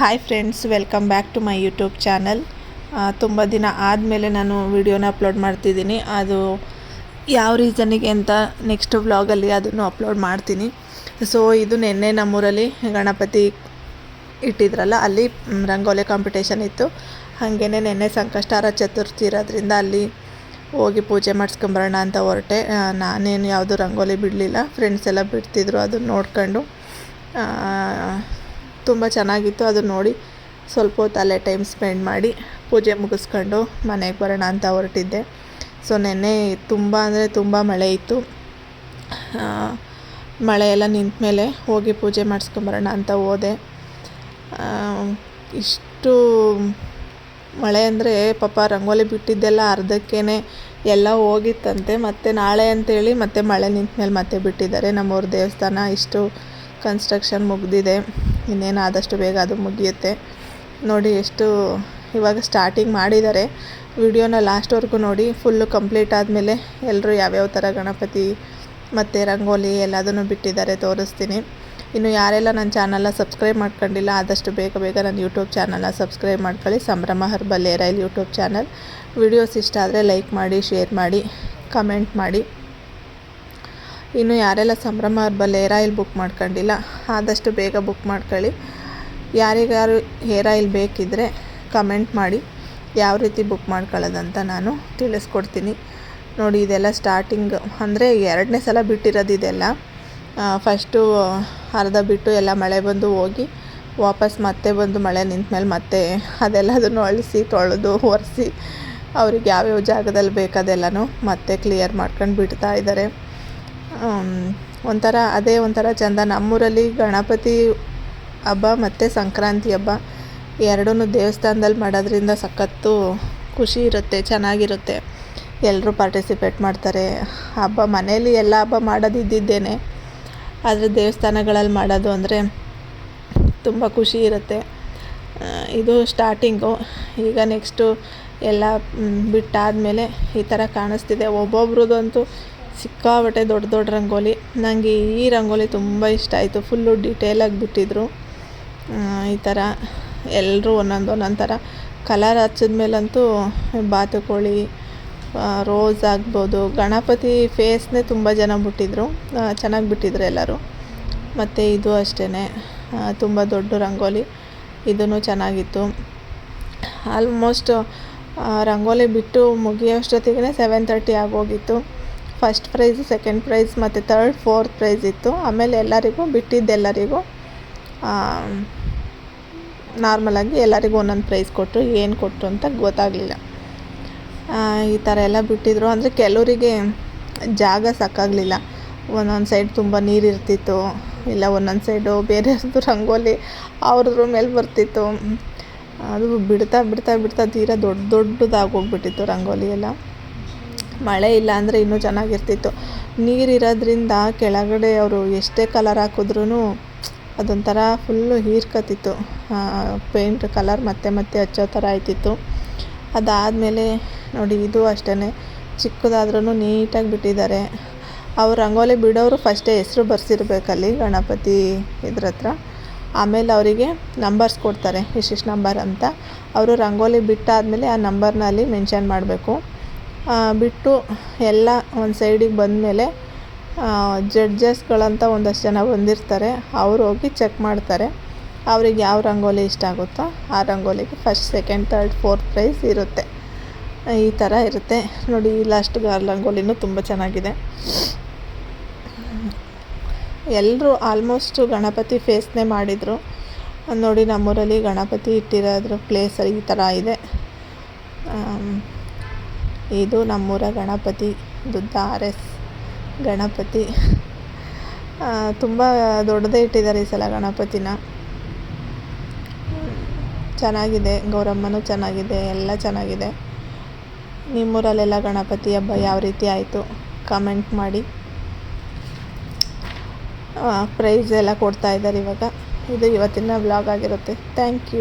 Hi friends welcome back to my YouTube channel ತುಂಬ ದಿನ ಆದಮೇಲೆ ನಾನು ವಿಡಿಯೋನ ಅಪ್ಲೋಡ್ ಮಾಡ್ತಿದ್ದೀನಿ. ಅದು ಯಾವ ರೀಸನಿಗೆ ಅಂತ ನೆಕ್ಸ್ಟ್ ವ್ಲಾಗಲ್ಲಿ ಅದನ್ನು ಅಪ್ಲೋಡ್ ಮಾಡ್ತೀನಿ. ಸೊ ಇದು ನಿನ್ನೆ ನಮ್ಮೂರಲ್ಲಿ ಗಣಪತಿ ಇಟ್ಟಿದ್ರಲ್ಲ, ಅಲ್ಲಿ ರಂಗೋಲಿ ಕಾಂಪಿಟೇಷನ್ ಇತ್ತು. ಹಾಗೇ ನಿನ್ನೆ ಸಂಕಷ್ಟಾರ ಚತುರ್ಥಿ ಇರೋದ್ರಿಂದ ಅಲ್ಲಿ ಹೋಗಿ ಪೂಜೆ ಮಾಡಿಸ್ಕೊಂಬರೋಣ ಅಂತ ಹೊರಟೆ. ನಾನೇನು ಯಾವುದು ರಂಗೋಲಿ ಬಿಡಲಿಲ್ಲ. ಫ್ರೆಂಡ್ಸ್ ಎಲ್ಲ ಬಿಡ್ತಿದ್ರು ಅದನ್ನು ನೋಡ್ಕೊಂಡು. ತುಂಬ ಚೆನ್ನಾಗಿತ್ತು. ಅದು ನೋಡಿ ಸ್ವಲ್ಪ ಹೊತ್ತು ಟೈಮ್ ಸ್ಪೆಂಡ್ ಮಾಡಿ ಪೂಜೆ ಮುಗಿಸ್ಕೊಂಡು ಮನೆಗೆ ಬರೋಣ ಅಂತ ಹೊರಟಿದ್ದೆ. ಸೊ ನೆನ್ನೆ ತುಂಬ ಅಂದರೆ ತುಂಬ ಮಳೆ ಇತ್ತು. ಮಳೆ ಎಲ್ಲ ನಿಂತ ಮೇಲೆ ಹೋಗಿ ಪೂಜೆ ಮಾಡಿಸ್ಕೊಂಬರೋಣ ಅಂತ ಹೋದೆ. ಇಷ್ಟು ಮಳೆ ಅಂದರೆ ಪಾಪ ರಂಗೋಲಿ ಬಿಟ್ಟಿದ್ದೆಲ್ಲ ಅರ್ಧಕ್ಕೇ ಎಲ್ಲ ಹೋಗಿತ್ತಂತೆ. ಮತ್ತು ನಾಳೆ ಅಂತೇಳಿ ಮತ್ತೆ ಮಳೆ ನಿಂತ ಮೇಲೆ ಮತ್ತೆ ಬಿಟ್ಟಿದ್ದಾರೆ. ನಮ್ಮೂರ ದೇವಸ್ಥಾನ ಇಷ್ಟು ಕನ್ಸ್ಟ್ರಕ್ಷನ್ ಮುಗ್ದಿದೆ. ಇನ್ನೇನು ಆದಷ್ಟು ಬೇಗ ಅದು ಮುಗಿಯುತ್ತೆ. ನೋಡಿ ಎಷ್ಟು ಇವಾಗ ಸ್ಟಾರ್ಟಿಂಗ್ ಮಾಡಿದ್ದಾರೆ. ವಿಡಿಯೋನ ಲಾಸ್ಟ್ವರೆಗೂ ನೋಡಿ ಫುಲ್ಲು ಕಂಪ್ಲೀಟ್ ಆದಮೇಲೆ ಎಲ್ಲರೂ ಯಾವ್ಯಾವ ಥರ ಗಣಪತಿ ಮತ್ತು ರಂಗೋಲಿ ಎಲ್ಲದನ್ನು ಬಿಟ್ಟಿದ್ದಾರೆ ತೋರಿಸ್ತೀನಿ. ಇನ್ನು ಯಾರೆಲ್ಲ ನನ್ನ ಚಾನಲ್ನ ಸಬ್ಸ್ಕ್ರೈಬ್ ಮಾಡ್ಕೊಂಡಿಲ್ಲ, ಆದಷ್ಟು ಬೇಗ ಬೇಗ ನನ್ನ ಯೂಟ್ಯೂಬ್ ಚಾನಲ್ನ ಸಬ್ಸ್ಕ್ರೈಬ್ ಮಾಡ್ಕೊಳ್ಳಿ. ಸಂಭ್ರಮ ಹರ್ಬಲ್ ಏರೈಲ್ ಯೂಟ್ಯೂಬ್ ಚಾನಲ್ ವಿಡಿಯೋಸ್ ಇಷ್ಟ ಆದರೆ ಲೈಕ್ ಮಾಡಿ ಶೇರ್ ಮಾಡಿ ಕಮೆಂಟ್ ಮಾಡಿ. ಇನ್ನು ಯಾರೆಲ್ಲ ಸಂಭ್ರಮ ಹರ್ಬಲ್ ಹೇರ್ ಆಯಿಲ್ ಬುಕ್ ಮಾಡ್ಕೊಂಡಿಲ್ಲ, ಆದಷ್ಟು ಬೇಗ ಬುಕ್ ಮಾಡ್ಕೊಳ್ಳಿ. ಯಾರಿಗಾರು ಹೇರ್ ಆಯಿಲ್ ಬೇಕಿದ್ದರೆ ಕಮೆಂಟ್ ಮಾಡಿ, ಯಾವ ರೀತಿ ಬುಕ್ ಮಾಡ್ಕೊಳ್ಳೋದಂತ ನಾನು ತಿಳಿಸ್ಕೊಡ್ತೀನಿ. ನೋಡಿ, ಇದೆಲ್ಲ ಸ್ಟಾರ್ಟಿಂಗ್ ಅಂದರೆ ಎರಡನೇ ಸಲ ಬಿಟ್ಟಿರೋದು ಇದೆಲ್ಲ. ಫಸ್ಟು ಅರ್ಧ ಬಿಟ್ಟು ಎಲ್ಲ ಮಳೆ ಬಂದು ಹೋಗಿ, ವಾಪಸ್ ಮತ್ತೆ ಬಂದು ಮಳೆ ನಿಂತ ಮೇಲೆ ಮತ್ತೆ ಅದೆಲ್ಲದನ್ನು ಅಳಿಸಿ, ತೊಳೆದು, ಒರೆಸಿ, ಅವ್ರಿಗೆ ಯಾವ್ಯಾವ ಜಾಗದಲ್ಲಿ ಬೇಕಾದೆಲ್ಲನೂ ಮತ್ತೆ ಕ್ಲಿಯರ್ ಮಾಡ್ಕೊಂಡು ಬಿಡ್ತಾ ಇದ್ದಾರೆ. ಒಂಥರ, ಅದೇ ಒಂಥರ ಚೆಂದ. ನಮ್ಮೂರಲ್ಲಿ ಗಣಪತಿ ಹಬ್ಬ ಮತ್ತು ಸಂಕ್ರಾಂತಿ ಹಬ್ಬ ಎರಡೂ ದೇವಸ್ಥಾನದಲ್ಲಿ ಮಾಡೋದ್ರಿಂದ ಸಖತ್ತು ಖುಷಿ ಇರುತ್ತೆ, ಚೆನ್ನಾಗಿರುತ್ತೆ. ಎಲ್ಲರೂ ಪಾರ್ಟಿಸಿಪೇಟ್ ಮಾಡ್ತಾರೆ. ಹಬ್ಬ ಮನೇಲಿ ಎಲ್ಲ ಹಬ್ಬ ಮಾಡೋದು ಇದ್ದಿದ್ದೇನೆ ಆದರೆ ದೇವಸ್ಥಾನಗಳಲ್ಲಿ ಮಾಡೋದು ಅಂದರೆ ತುಂಬ ಖುಷಿ ಇರುತ್ತೆ. ಇದು ಸ್ಟಾರ್ಟಿಂಗು ಈಗ ನೆಕ್ಸ್ಟು ಎಲ್ಲ ಬಿಟ್ಟಾದಮೇಲೆ ಈ ಥರ ಕಾಣಿಸ್ತಿದೆ. ಒಬ್ಬೊಬ್ರದಂತೂ ಸಿಕ್ಕಾಬಟ್ಟೆ ದೊಡ್ಡ ದೊಡ್ಡ ರಂಗೋಲಿ. ನನಗೆ ಈ ರಂಗೋಲಿ ತುಂಬ ಇಷ್ಟ ಆಯಿತು. ಫುಲ್ಲು ಡಿಟೇಲಾಗಿ ಬಿಟ್ಟಿದ್ರು. ಈ ಥರ ಎಲ್ಲರೂ ಒಂದೊಂದು ಒಂದೊಂದು ಥರ ಕಲರ್ ಹಚ್ಚಿದ ಮೇಲಂತೂ ಬಾತುಕೋಳಿ ರೋಸ್ ಆಗ್ಬೋದು. ಗಣಪತಿ ಫೇಸ್ನೇ ತುಂಬ ಜನ ಬಿಟ್ಟಿದ್ರು. ಚೆನ್ನಾಗಿ ಬಿಟ್ಟಿದ್ರು ಎಲ್ಲರೂ. ಮತ್ತು ಇದು ಅಷ್ಟೇ ತುಂಬ ದೊಡ್ಡ ರಂಗೋಲಿ. ಇದೂ ಚೆನ್ನಾಗಿತ್ತು. ಆಲ್ಮೋಸ್ಟ್ ರಂಗೋಲಿ ಬಿಟ್ಟು ಮುಗಿಯೋಷ್ಟೊತ್ತಿಗೆ ಸೆವೆನ್ ತರ್ಟಿ ಆಗೋಗಿತ್ತು ಫಸ್ಟ್ ಪ್ರೈಸ್ ಸೆಕೆಂಡ್ ಪ್ರೈಸ್ ಮತ್ತು ತರ್ಡ್ ಫೋರ್ತ್ ಪ್ರೈಸ್ ಇತ್ತು. ಆಮೇಲೆ ಎಲ್ಲರಿಗೂ ಬಿಟ್ಟಿದ್ದೆಲ್ಲರಿಗೂ ನಾರ್ಮಲಾಗಿ ಎಲ್ಲರಿಗೂ ಒಂದೊಂದು ಪ್ರೈಸ್ ಕೊಟ್ಟರು ಏನು ಕೊಟ್ಟರು ಅಂತ ಗೊತ್ತಾಗಲಿಲ್ಲ. ಈ ಥರ ಎಲ್ಲ ಬಿಟ್ಟಿದ್ರು. ಅಂದರೆ ಕೆಲವರಿಗೆ ಜಾಗ ಸಾಕಾಗಲಿಲ್ಲ. ಒಂದೊಂದು ಸೈಡ್ ತುಂಬ ನೀರು ಇರ್ತಿತ್ತು. ಇಲ್ಲ, ಒಂದೊಂದು ಸೈಡು ಬೇರೆಯವ್ರದ್ದು ರಂಗೋಲಿ ಅವ್ರದ್ರ ಮೇಲೆ ಬರ್ತಿತ್ತು. ಅದು ಬಿಡ್ತಾ ಬಿಡ್ತಾ ಬಿಡ್ತಾ ತೀರಾ ದೊಡ್ಡ ದೊಡ್ಡದಾಗೋಗ್ಬಿಟ್ಟಿತ್ತು ರಂಗೋಲಿ ಎಲ್ಲ. ಮಳೆ ಇಲ್ಲ ಅಂದರೆ ಇನ್ನೂ ಚೆನ್ನಾಗಿರ್ತಿತ್ತು. ನೀರಿರೋದ್ರಿಂದ ಕೆಳಗಡೆ ಅವರು ಎಷ್ಟೇ ಕಲರ್ ಹಾಕಿದ್ರೂ ಅದೊಂಥರ ಫುಲ್ಲು ಹೀರ್ಕತಿತ್ತು. ಪೇಂಟ್ ಕಲರ್ ಮತ್ತೆ ಮತ್ತೆ ಹಚ್ಚೋ ಥರ ಆಯ್ತಿತ್ತು. ಅದಾದಮೇಲೆ ನೋಡಿ ಇದು ಅಷ್ಟೇ ಚಿಕ್ಕದಾದ್ರೂ ನೀಟಾಗಿ ಬಿಟ್ಟಿದ್ದಾರೆ. ಅವ್ರು ರಂಗೋಲಿ ಬಿಡೋರು ಫಸ್ಟೇ ಹೆಸರು ಬರ್ಸಿರ್ಬೇಕಲ್ಲಿ ಗಣಪತಿ ಇದ್ರ ಹತ್ರ. ಆಮೇಲೆ ಅವರಿಗೆ ನಂಬರ್ಸ್ ಕೊಡ್ತಾರೆ ಇಷ್ಟಿಷ್ಟು ನಂಬರ್ ಅಂತ. ಅವರು ರಂಗೋಲಿ ಬಿಟ್ಟಾದಮೇಲೆ ಆ ನಂಬರ್ನಲ್ಲಿ ಮೆನ್ಷನ್ ಮಾಡಬೇಕು. ಬಿಟ್ಟು ಎಲ್ಲ ಒಂದು ಸೈಡಿಗೆ ಬಂದಮೇಲೆ ಜಡ್ಜಸ್ಗಳಂತ ಒಂದಷ್ಟು ಜನ ಬಂದಿರ್ತಾರೆ. ಅವ್ರು ಹೋಗಿ ಚೆಕ್ ಮಾಡ್ತಾರೆ. ಅವ್ರಿಗೆ ಯಾವ ರಂಗೋಲಿ ಇಷ್ಟ ಆಗುತ್ತೋ ಆ ರಂಗೋಲಿಗೆ first second third fourth prize ಇರುತ್ತೆ. ಈ ಥರ ಇರುತ್ತೆ. ನೋಡಿ ಲಾಸ್ಟ್ ಗಾರ್ ರಂಗೋಲಿನೂ ತುಂಬ ಚೆನ್ನಾಗಿದೆ. ಎಲ್ಲರೂ ಆಲ್ಮೋಸ್ಟು ಗಣಪತಿ ಫೇಸ್ನೇ ಮಾಡಿದರು. ನೋಡಿ, ನಮ್ಮೂರಲ್ಲಿ ಗಣಪತಿ ಇಟ್ಟಿರೋದ್ರ ಪ್ಲೇಸಲ್ಲಿ ಈ ಥರ ಇದೆ. ಇದು ನಮ್ಮೂರ ಗಣಪತಿ ದುದ್ದ ಆರ್ ಎಸ್ ಗಣಪತಿ. ತುಂಬ ದೊಡ್ಡದೇ ಇಟ್ಟಿದ್ದಾರೆ ಈ ಸಲ ಗಣಪತಿನ. ಚೆನ್ನಾಗಿದೆ, ಗೌರಮ್ಮನೂ ಚೆನ್ನಾಗಿದೆ, ಎಲ್ಲ ಚೆನ್ನಾಗಿದೆ. ನಿಮ್ಮೂರಲ್ಲೆಲ್ಲ ಗಣಪತಿ ಹಬ್ಬ ಯಾವ ರೀತಿ ಆಯಿತು ಕಮೆಂಟ್ ಮಾಡಿ. ಪ್ರೈಸ್ ಎಲ್ಲ ಕೊಡ್ತಾ ಇದ್ದಾರೆ ಇವಾಗ. ಇದು ಇವತ್ತಿನ ಬ್ಲಾಗ್ ಆಗಿರುತ್ತೆ. Thank you